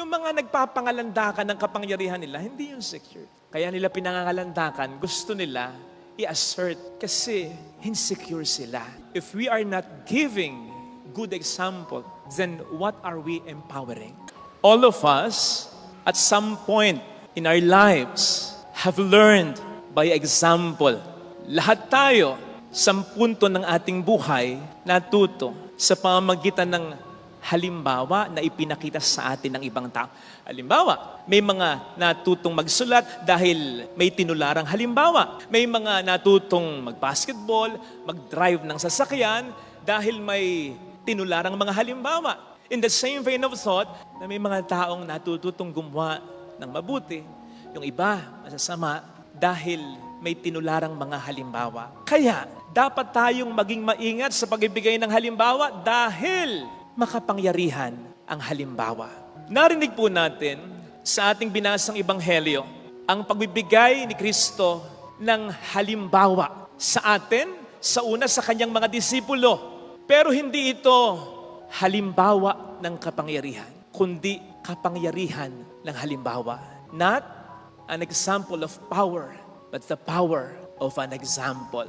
Yung mga nagpapangalandakan ng kapangyarihan nila, hindi yung secure. Kaya nila pinangangalandakan, gusto nila i-assert kasi insecure sila. If we are not giving good example, then what are we empowering? All of us, at some point in our lives, have learned by example. Lahat tayo, sa punto ng ating buhay, natuto sa pamamagitan ng halimbawa na ipinakita sa atin ng ibang tao. Halimbawa, may mga natutong magsulat dahil may tinularang halimbawa. May mga natutong mag-basketball, mag-drive ng sasakyan dahil may tinularang mga halimbawa. In the same vein of thought, na may mga taong natututong gumawa ng mabuti, yung iba masasama dahil may tinularang mga halimbawa. Kaya, dapat tayong maging maingat sa pagbibigay ng halimbawa dahil makapangyarihan ang halimbawa. Narinig po natin sa ating binasang ebanghelyo ang pagbibigay ni Kristo ng halimbawa sa atin, sa una sa kanyang mga disipulo. Pero hindi ito halimbawa ng kapangyarihan, kundi kapangyarihan ng halimbawa. Not an example of power, but the power of an example.